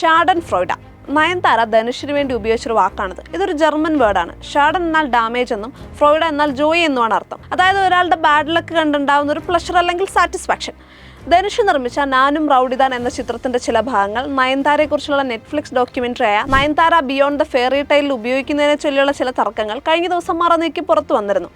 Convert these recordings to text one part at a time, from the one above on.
ഷാഡൻ ഫ്രോയിഡ നയൻതാര ധനുഷിന് വേണ്ടി ഉപയോഗിച്ചൊരു വാക്കാണിത്. ഇതൊരു ജർമ്മൻ വേർഡാണ്. ഷാഡൻ എന്നാൽ ഡാമേജ് എന്നും ഫ്രോയിഡ എന്നാൽ ജോയി എന്നുമാണ് അർത്ഥം. അതായത് ഒരാളുടെ ബാഡ് ലക്ക് കണ്ടുണ്ടാവുന്ന ഒരു പ്ലഷർ അല്ലെങ്കിൽ സാറ്റിസ്ഫാക്ഷൻ ധനുഷ് നിർമ്മിച്ച നാനും റൗഡിദാൻ എന്ന ചിത്രത്തിന്റെ ചില ഭാഗങ്ങൾ നയൻതാരയെക്കുറിച്ചുള്ള നെറ്റ്ഫ്ലിക്സ് ഡോക്യുമെന്ററിയായ നയൻതാര ബിയോണ്ട് ദ ഫെയറി ടൈലിൽ ഉപയോഗിക്കുന്നതിനെ ചൊല്ലിയുള്ള ചില തർക്കങ്ങൾ കഴിഞ്ഞ ദിവസം മറന്നേക്ക് പുറത്തു വന്നിരുന്നു.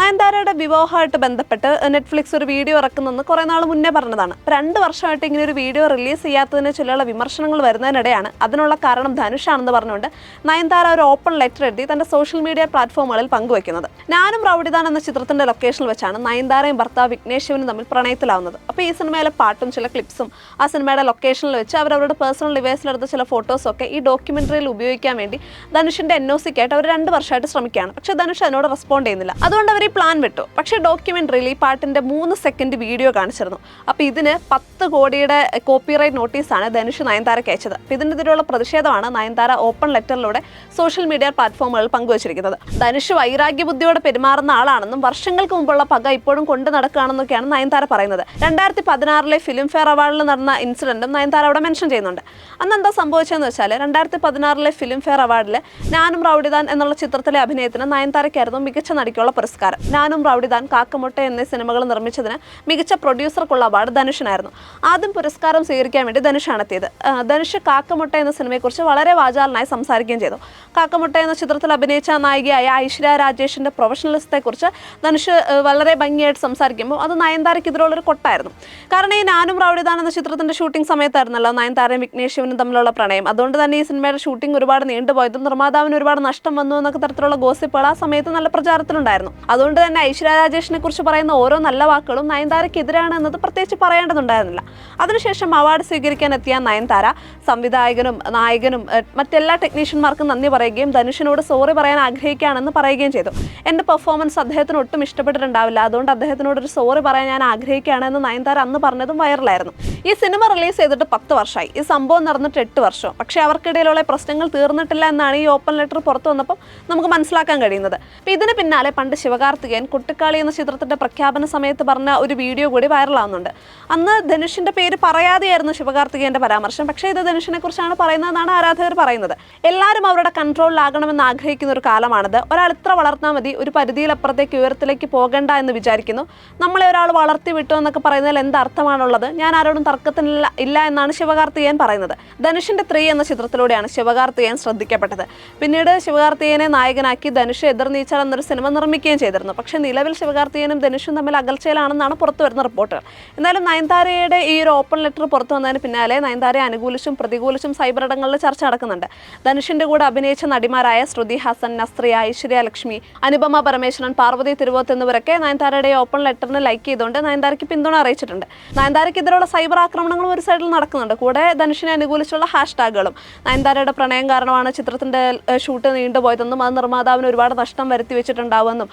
നയൻതാരയുടെ വിവാഹമായിട്ട് ബന്ധപ്പെട്ട് നെറ്റ്ഫ്ലിക്സ് ഒരു വീഡിയോ ഇറക്കുന്നെന്ന് കുറേ നാൾ മുന്നേ പറഞ്ഞതാണ്. രണ്ട് വർഷമായിട്ട് ഇങ്ങനെ ഒരു വീഡിയോ റിലീസ് ചെയ്യാത്തതിനെ ചൊല്ലിയുള്ള വിമർശനങ്ങൾ വരുന്നതിനിടെയാണ് അതിനുള്ള കാരണം ധനുഷാണെന്ന് പറഞ്ഞുകൊണ്ട് നയൻതാര ഒരു ഓപ്പൺ ലെറ്റർ എഴുതി തന്റെ സോഷ്യൽ മീഡിയ പ്ലാറ്റ്ഫോമുകളിൽ പങ്കുവയ്ക്കുന്നത്. നാനും റൗഡിദാൻ എന്ന ചിത്രത്തിന്റെ ലൊക്കേഷനിൽ വെച്ചാണ് നയൻതാരയും ഭർത്താവ് വിഘ്നേശ്വനും തമ്മിൽ പ്രണയത്തിലാവുന്നത്. അപ്പോൾ ഈ സിനിമയിലെ പാട്ടും ചില ക്ലിപ്സും ആ സിനിമയുടെ ലൊക്കേഷനിൽ വെച്ച് അവർ അവരുടെ പേഴ്സണൽ ഡിവൈസിലെടുത്ത ചില ഫോട്ടോസൊക്കെ ഈ ഡോക്യുമെന്ററിയിൽ ഉപയോഗിക്കാൻ വേണ്ടി ധനുഷിന്റെ എൻ ഒ സിക്കായിട്ട് അവർ രണ്ട് വർഷമായിട്ട് ശ്രമിക്കുകയാണ്. പക്ഷേ ധനുഷ് അതിനോട് റെസ്പോണ്ട് ചെയ്യുന്നില്ല. അതുകൊണ്ട് അവർ ഈ പ്ലാൻ വിട്ടു. പക്ഷേ ഡോക്യുമെന്ററിയിൽ ഈ പാട്ടിന്റെ മൂന്ന് സെക്കൻഡ് വീഡിയോ കാണിച്ചിരുന്നു. അപ്പോൾ ഇതിന് പത്ത് കോടിയുടെ കോപ്പിറൈറ്റ് നോട്ടീസാണ് ധനുഷ് നയൻതാരയ്ക്ക് അയച്ചത്. അപ്പോൾ ഇതിനെതിരെയുള്ള പ്രതിഷേധമാണ് നയൻതാര ഓപ്പൺ ലെറ്ററിലൂടെ സോഷ്യൽ മീഡിയ പ്ലാറ്റ്ഫോമുകളിൽ പങ്കുവച്ചിരിക്കുന്നത്. ധനുഷ് വൈരാഗ്യ ബുദ്ധിയോടെ പെരുമാറുന്ന ആളാണെന്നും വർഷങ്ങൾക്ക് മുമ്പുള്ള പക ഇപ്പോഴും കൊണ്ടു നടക്കുകയാണെന്നൊക്കെയാണ് നയൻതാര പറയുന്നത്. രണ്ടായിരത്തി പതിനാറിലെ ഫിലിം ഫെയർ അവാർഡിൽ നടന്ന ഇൻസിഡന്റും നയൻതാര അവിടെ മെൻഷൻ ചെയ്യുന്നുണ്ട്. അന്ന് എന്താ സംഭവിച്ചതെന്ന് വെച്ചാൽ രണ്ടായിരത്തി പതിനാറിലെ ഫിലിം ഫെയർ അവാർഡിൽ നാനും റൗഡിദാൻ എന്നുള്ള ചിത്രത്തിലെ അഭിനയത്തിന് നയൻതാരയ്ക്കായിരുന്നു മികച്ച നടിക്കുള്ള പുരസ്കാരം. നാനും റൗഡിദാൻ കാക്കമുട്ട എന്നീ സിനിമകൾ നിർമ്മിച്ചതിന് മികച്ച പ്രൊഡ്യൂസർക്കുള്ള അവാർഡ് ധനുഷിനായിരുന്നു. ആദ്യം പുരസ്കാരം സ്വീകരിക്കാൻ വേണ്ടി ധനുഷാണ് എത്തിയത്. ധനുഷ് കാക്കമുട്ട എന്ന സിനിമയെക്കുറിച്ച് വളരെ വാചാലനായി സംസാരിക്കുകയും ചെയ്തു. കാക്കമുട്ട എന്ന ചിത്രത്തിൽ അഭിനയിച്ച നായികയായ ഐശ്വര്യ രാജേഷിന്റെ പ്രൊഫഷണലിസത്തെക്കുറിച്ച് ധനുഷ് വളരെ ഭംഗിയായിട്ട് സംസാരിക്കുമ്പോൾ അത് നയൻതാരയ്ക്ക് ഇതിലുള്ളൊരു കൊട്ടായിരുന്നു. കാരണം ഈ നാനും റൗഡിദാൻ എന്ന ചിത്രത്തിന്റെ ഷൂട്ടിംഗ് സമയത്തായിരുന്നല്ലോ നയൻതാരയും വിഘ്നേഷ് തമ്മിലുള്ള പ്രണയം. അതുകൊണ്ട് തന്നെ ഈ സിനിമയുടെ ഷൂട്ടിംഗ് ഒരുപാട് നീണ്ടുപോയതും നിർമ്മാതാവിന് ഒരുപാട് നഷ്ടം വന്നു എന്നൊക്കെ തരത്തിലുള്ള ഗോസിപ്പുകൾ ആ സമയത്ത് നല്ല പ്രചാരത്തിലുണ്ടായിരുന്നു. അതുകൊണ്ട് തന്നെ ഐശ്വര്യ രാജേഷിനെ കുറിച്ച് പറയുന്ന ഓരോ നല്ല വാക്കുകളും നയൻതാരയ്ക്ക് എതിരാണ് എന്നത് പ്രത്യേകിച്ച് പറയേണ്ടതുണ്ടായിരുന്നില്ല. അതിനുശേഷം അവാർഡ് സ്വീകരിക്കാൻ എത്തിയ നയൻതാര സംവിധായകനും നായകനും മറ്റെല്ലാ ടെക്നീഷ്യന്മാർക്കും നന്ദി പറയുകയും ധനുഷിനോട് സോറി പറയാൻ ആഗ്രഹിക്കുകയാണെന്ന് പറയുകയും ചെയ്തു. എന്റെ പെർഫോമൻസ് അദ്ദേഹത്തിന് ഒട്ടും ഇഷ്ടപ്പെട്ടിട്ടുണ്ടാവില്ല. അതുകൊണ്ട് അദ്ദേഹത്തിനോട് ഒരു സോറി പറയാൻ ഞാൻ ആഗ്രഹിക്കുകയാണെന്ന് നയൻതാര അന്ന് പറഞ്ഞതും വൈറലായിരുന്നു. ഈ സിനിമ റിലീസ് ചെയ്തിട്ട് പത്ത് വർഷമായി ഈ സംഭവം നടന്നിട്ട് എട്ട് വർഷം. പക്ഷേ അവർക്കിടയിലുള്ള പ്രശ്നങ്ങൾ തീർന്നിട്ടില്ല എന്നാണ് ഈ ഓപ്പൺ ലെറ്റർ പുറത്തു വന്നപ്പോൾ നമുക്ക് മനസ്സിലാക്കാൻ കഴിയുന്നത്. അപ്പം ഇതിന് പിന്നാലെ പണ്ട് ശിവകാർത്തികേയൻ കുട്ടിക്കാളി എന്ന ചിത്രത്തിന്റെ പ്രഖ്യാപന സമയത്ത് പറഞ്ഞ ഒരു വീഡിയോ കൂടി വൈറലാവുന്നുണ്ട്. അന്ന് ധനുഷിന്റെ പേര് പറയാതെയായിരുന്നു ശിവകാർത്തികേയന്റെ പരാമർശം. പക്ഷേ ഇത് ധനുഷിനെ കുറിച്ചാണ് പറയുന്നതെന്നാണ് ആരാധകർ പറയുന്നത്. എല്ലാവരും അവരുടെ കൺട്രോളിലാകണമെന്ന് ആഗ്രഹിക്കുന്ന ഒരു കാലമാണിത്. ഒരാൾ ഇത്ര വളർന്നാൽ മതി ഒരു പരിധിയിലപ്പുറത്തേക്ക് ഉയരത്തിലേക്ക് പോകണ്ട എന്ന് വിചാരിക്കുന്നു. നമ്മളെ ഒരാൾ വളർത്തി വിട്ടു എന്നൊക്കെ പറയുന്നതിൽ എന്ത് അർത്ഥമാണുള്ളത്. ഞാൻ ആരോടും തർക്കത്തിനില്ല ഇല്ല എന്നാണ് ശിവകാർത്തികേയൻ പറയുന്നത്. ധനുഷിന്റെ ത്രീ എന്ന ചിത്രത്തിലൂടെയാണ് ശിവകാർത്തികേയൻ ശ്രദ്ധിക്കപ്പെട്ടത്. പിന്നീട് ശിവകാർത്തികേയനെ നായകനാക്കി ധനുഷ് എതിർ നീച്ചൽ എന്നൊരു സിനിമ നിർമ്മിക്കുകയും ചെയ്തിരുന്നു. പക്ഷേ നിലവിൽ ശിവകാർത്തികേയനും ധനുഷും തമ്മിൽ അകൽച്ചയിലാണെന്നാണ് പുറത്തു വരുന്ന റിപ്പോർട്ടുകൾ. എന്നാലും നയൻതാരയുടെ ഈ ഒരു ഓപ്പൺ ലെറ്റർ പുറത്തു വന്നതിന് പിന്നാലെ നയൻതാരയെ അനുകൂലിച്ചും പ്രതികൂലിച്ചും സൈബർ ഇടങ്ങളിൽ ചർച്ച നടക്കുന്നുണ്ട്. ധനുഷിന്റെ കൂടെ അഭിനയിച്ച നടിമാരായ ശ്രുതി ഹാസൻ നസ്രിയ ഐശ്വര്യ ലക്ഷ്മി അനുപമ പരമേശ്വരൻ പാർവതി തിരുവോത്ത് എന്നിവരൊക്കെ നയൻതാരയുടെ ഓപ്പൺ ലെറ്ററിന് ലൈക്ക് ചെയ്തുകൊണ്ട് നയൻതാരയ്ക്ക് പിന്തുണ അറിയിച്ചിട്ടുണ്ട്. നയൻതാരയ്ക്കെതിരെയുള്ള സൈബർ ആക്രമണങ്ങളും ഒരു സൈഡിൽ നടക്കുന്നുണ്ട്. കൂടെ ധനുഷിനെ അനുകൂലിച്ചുള്ള ഹാഷ്ടാഗുകളും. നയൻതാരയുടെ പ്രണയം കാരണമാണ് ചിത്രത്തിന്റെ ഷൂട്ട് നീണ്ടുപോയതെന്നും അത് നിർമ്മാതാവിന് ഒരുപാട് നഷ്ടം വരുത്തി വെച്ചിട്ടുണ്ടാവുമെന്നും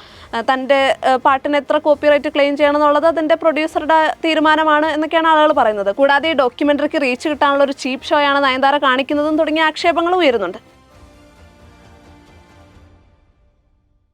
തന്റെ പാട്ടിന് എത്ര കോപ്പിറൈറ്റ് ക്ലെയിം ചെയ്യണം എന്നുള്ളത് അതിന്റെ പ്രൊഡ്യൂസറുടെ തീരുമാനമാണ് എന്നൊക്കെയാണ് ആളുകൾ പറയുന്നത്. കൂടാതെ ഈ ഡോക്യുമെന്ററിക്ക് റീച്ച് കിട്ടാനുള്ള ഒരു ചീപ്പ് ഷോയാണ് നയൻതാര കാണിക്കുന്നതും തുടങ്ങിയ ആക്ഷേപങ്ങളും ഉയരുന്നുണ്ട്.